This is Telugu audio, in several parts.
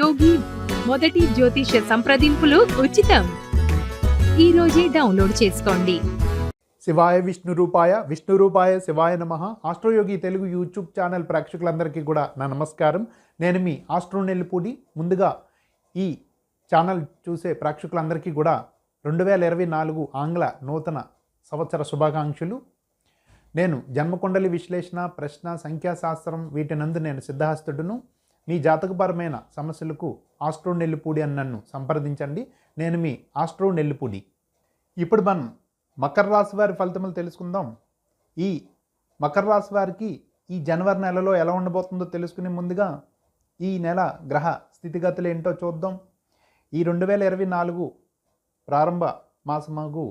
యోగి మొదటి జ్యోతిష సంప్రదింపులు ఉచితం. ఈ రోజే డౌన్లోడ్ చేసుకోండి. శివాయ విష్ణు రూపాయ విష్ణు రూపాయ శివాయ నమ ఆస్ట్రోయోగి తెలుగు యూట్యూబ్ ఛానల్ ప్రేక్షకులందరికీ కూడా నా నమస్కారం. నేను మీ ఆస్ట్రో నెల్లిపూడి. ముందుగా ఈ ఛానల్ చూసే ప్రేక్షకులందరికీ కూడా రెండు వేల ఇరవై నాలుగు ఆంగ్ల నూతన సంవత్సర శుభాకాంక్షలు. నేను జన్మకుండలి విశ్లేషణ ప్రశ్న సంఖ్యాశాస్త్రం వీటినందు నేను సిద్ధహస్తుడును. మీ జాతకపరమైన సమస్యలకు ఆస్ట్రో నెల్లిపూడి అని నన్ను సంప్రదించండి. నేను మీ ఆస్ట్రో నెల్లిపూడి. ఇప్పుడు మనం మకర రాశి వారి ఫలితములు తెలుసుకుందాం. ఈ మకర రాశి వారికి ఈ జనవరి నెలలో ఎలా ఉండబోతుందో తెలుసుకునే ముందుగా ఈ నెల గ్రహ స్థితిగతులు ఏంటో చూద్దాం. ఈ రెండు వేల ఇరవై నాలుగు ప్రారంభ మాసమాగు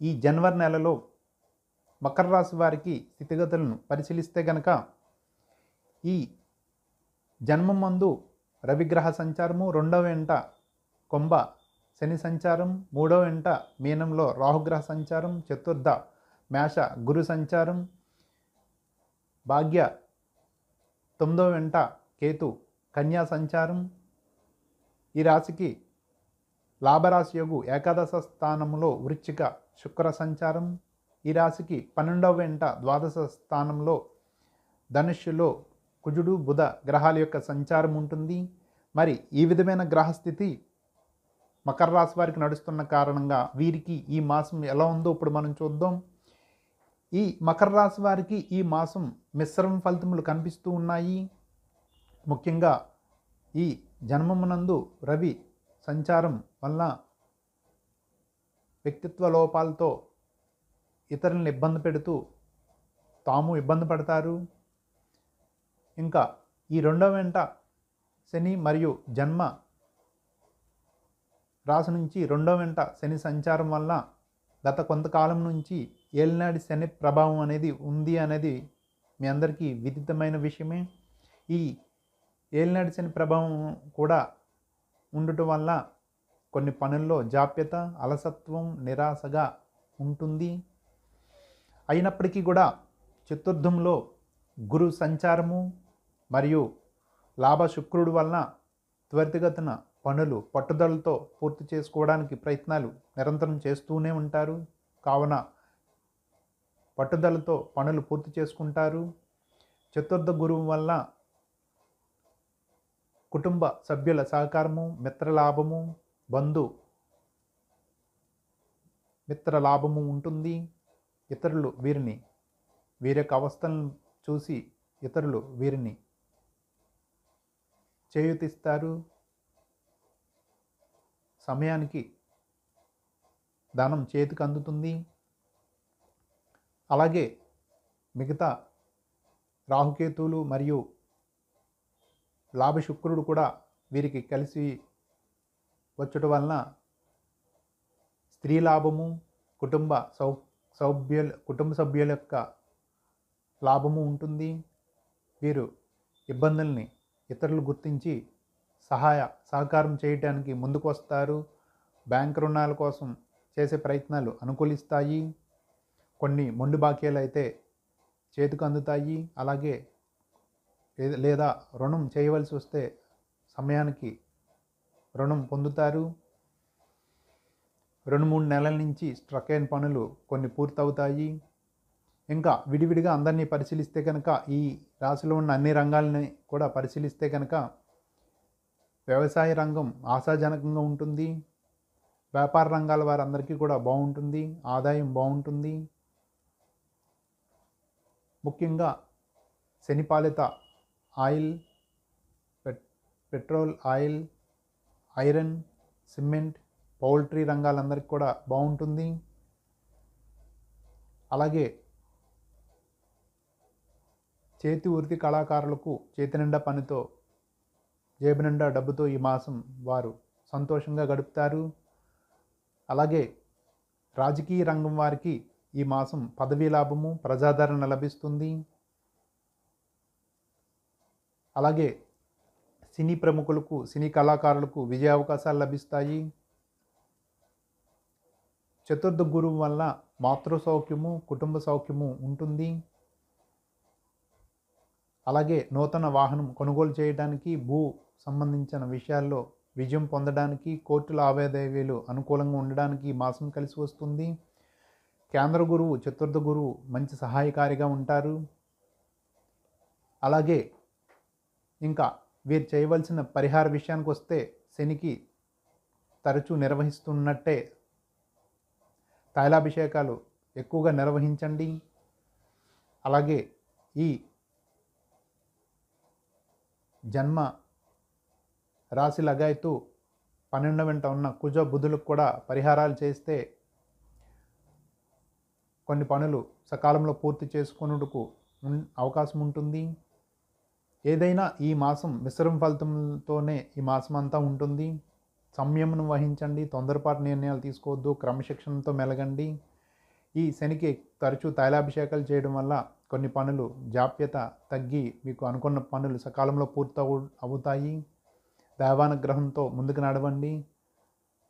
ఈ జనవరి నెలలో మకర రాశి వారికి స్థితిగతులను పరిశీలిస్తే కనుక ఈ జన్మం మందు రవిగ్రహ సంచారము రెండవ వెంట కొంబ శని సంచారం మూడవ వెంట మీనంలో రాహుగ్రహ సంచారం చతుర్థ మేష గురు సంచారం భాగ్య తొమ్మిదవ వెంట కేతు కన్యా సంచారం ఈ రాశికి లాభరాశి యోగు ఏకాదశ స్థానంలో వృచ్చిక శుక్ర సంచారం. ఈ రాశికి పన్నెండవ వెంట ద్వాదశ స్థానంలో ధనుష్యులో కుజుడు బుధ గ్రహాల యొక్క సంచారం ఉంటుంది. మరి ఈ విధమైన గ్రహస్థితి మకర రాశి వారికి నడుస్తున్న కారణంగా వీరికి ఈ మాసం ఎలా ఉందో ఇప్పుడు మనం చూద్దాం. ఈ మకర రాశి వారికి ఈ మాసం మిశ్రమ ఫలితములు కనిపిస్తూ ఉన్నాయి. ముఖ్యంగా ఈ జన్మమునందు రవి సంచారం వల్ల వ్యక్తిత్వ లోపాలతో ఇతరులను ఇబ్బంది పెడుతూ తాము ఇబ్బంది పడతారు. ఇంకా ఈ రెండవ వెంట శని మరియు జన్మ రాశి నుంచి రెండో వెంట శని సంచారం వల్ల గత కొంతకాలం నుంచి ఏలినాడి శని ప్రభావం అనేది ఉంది అనేది మీ అందరికీ విదితమైన విషయమే. ఈ ఏలినాడి శని ప్రభావం కూడా ఉండటం వల్ల కొన్ని పనుల్లో జాప్యత అలసత్వం నిరాశగా ఉంటుంది. అయినప్పటికీ కూడా చతుర్థంలో గురు సంచారము మరియు లాభ శుక్రుడు వలన త్వరితగతిన పనులు పట్టుదలతో పూర్తి చేసుకోవడానికి ప్రయత్నాలు నిరంతరం చేస్తూనే ఉంటారు. కావున పట్టుదలతో పనులు పూర్తి చేసుకుంటారు. చతుర్థ గురువు వల్ల కుటుంబ సభ్యుల సహకారము మిత్రలాభము బంధు మిత్ర లాభము ఉంటుంది. ఇతరులు వీరిని వీరి యొక్క అవస్థలను చూసి ఇతరులు వీరిని చేయుతిస్తారు. సమయానికి ధనం చేతికి అందుతుంది. అలాగే మిగతా రాహుకేతువులు మరియు లాభశుక్రుడు కూడా వీరికి కలిసి వచ్చటం వలన స్త్రీ లాభము కుటుంబ సౌ సౌభ్యుల కుటుంబ సభ్యుల యొక్క లాభము ఉంటుంది. వీరు ఇబ్బందుల్ని ఇతరులు గుర్తించి సహాయ సహకారం చేయడానికి ముందుకు వస్తారు బ్యాంక్ రుణాల కోసం చేసే ప్రయత్నాలు అనుకూలిస్తాయి. కొన్ని మొండు బాకీలు అయితే చేతికి అందుతాయి. అలాగే లేదా రుణం చేయవలసి వస్తే సమయానికి రుణం పొందుతారు. రెండు మూడు నెలల నుంచి స్ట్రక్ అయిన పనులు కొన్ని పూర్తవుతాయి. ఇంకా విడివిడిగా అందరినీ పరిశీలిస్తే కనుక ఈ రాశిలో ఉన్న అన్ని రంగాలని కూడా పరిశీలిస్తే కనుక వ్యవసాయ రంగం ఆశాజనకంగా ఉంటుంది. వ్యాపార రంగాల వారందరికీ కూడా బాగుంటుంది. ఆదాయం బాగుంటుంది. ముఖ్యంగా శనిపాలిత oil petrol oil iron cement poultry రంగాలందరికీ కూడా బాగుంటుంది. అలాగే చేతి వృత్తి కళాకారులకు చేతి నిండా పనితో జేబు నిండా డబ్బుతో ఈ మాసం వారు సంతోషంగా గడుపుతారు. అలాగే రాజకీయ రంగం వారికి ఈ మాసం పదవీ లాభము ప్రజాదరణ లభిస్తుంది. అలాగే సినీ ప్రముఖులకు సినీ కళాకారులకు విజయ అవకాశాలు లభిస్తాయి. చతుర్థ గురువు వల్ల మాతృ సౌఖ్యము కుటుంబ సౌఖ్యము ఉంటుంది. అలాగే నూతన వాహనం కొనుగోలు చేయడానికి భూ సంబంధించిన విషయాల్లో విజయం పొందడానికి కోర్టు లావాదేవీలు అనుకూలంగా ఉండడానికి మాసం కలిసి వస్తుంది. కేంద్ర గురువు చతుర్థ గురువు మంచి సహాయకారిగా ఉంటారు. అలాగే ఇంకా వీరు చేయవలసిన పరిహార విషయానికి వస్తే శనికి తరచూ నిర్వహిస్తున్నట్టే తైలాభిషేకాలు ఎక్కువగా నిర్వహించండి. అలాగే ఈ జన్మ రాశి లగాయతూ పన్నెండు వెంట ఉన్న కుజ బుధులకు కూడా పరిహారాలు చేస్తే కొన్ని పనులు సకాలంలో పూర్తి చేసుకొనుటకు అవకాశం ఉంటుంది. ఏదైనా ఈ మాసం మిశ్రమ ఫలితంతోనే ఈ మాసం అంతా ఉంటుంది. సంయమనం వహించండి. తొందరపాటు నిర్ణయాలు తీసుకోవద్దు. క్రమశిక్షణతో మెలగండి. ఈ శనికి తరచూ తైలాభిషేకాలు చేయడం వల్ల కొన్ని పనులు జాప్యత తగ్గి మీకు అనుకున్న పనులు సకాలంలో పూర్తి అవు అవుతాయి. దైవానుగ్రహంతో ముందుకు నడవండి.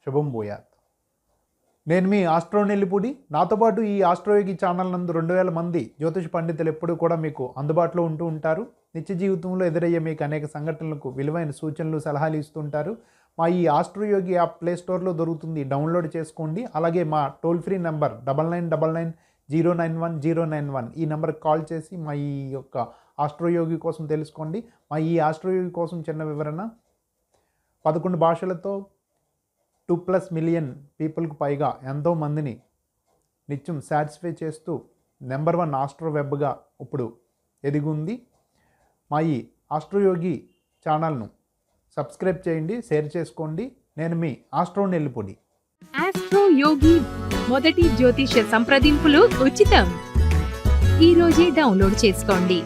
శుభం భూయాత్. నేను మీ ఆస్ట్రో నెల్లిపూడి. నాతో పాటు ఈ ఆస్ట్రోయోగి ఛానల్ నందు రెండు వేల మంది జ్యోతిష పండితులు ఎప్పుడూ కూడా మీకు అందుబాటులో ఉంటూ ఉంటారు. నిత్య జీవితంలో ఎదురయ్యే మీకు అనేక సంఘటనలకు విలువైన సూచనలు సలహాలు ఇస్తుంటారు మా ఈ ఆస్ట్రోయోగి యాప్ ప్లే స్టోర్లో దొరుకుతుంది. డౌన్లోడ్ చేసుకోండి. అలాగే మా toll free number double nine double nine zero nine one zero nine one ఈ నెంబర్కి కాల్ చేసి మా ఈ యొక్క ఆస్ట్రోయోగి కోసం తెలుసుకోండి. మా ఈ ఆస్ట్రోయోగి కోసం చిన్న వివరణ. పదకొండు భాషలతో టూ ప్లస్ మిలియన్ పీపుల్కి పైగా ఎంతో మందిని నిత్యం సాటిస్ఫై చేస్తూ నెంబర్ వన్ ఆస్ట్రో వెబ్గా ఇప్పుడు ఎదిగుంది. మా ఈ ఆస్ట్రోయోగి ఛానల్ను సబ్స్క్రైబ్ చేయండి షేర్ చేసుకోండి. నేను మీ ఆస్ట్రో నెల్లిపొడి. ఆస్ట్రో యోగి మొదటి జ్యోతిష సంప్రదింపులు ఉచితం. ఈ రోజే డౌన్లోడ్ చేసుకోండి.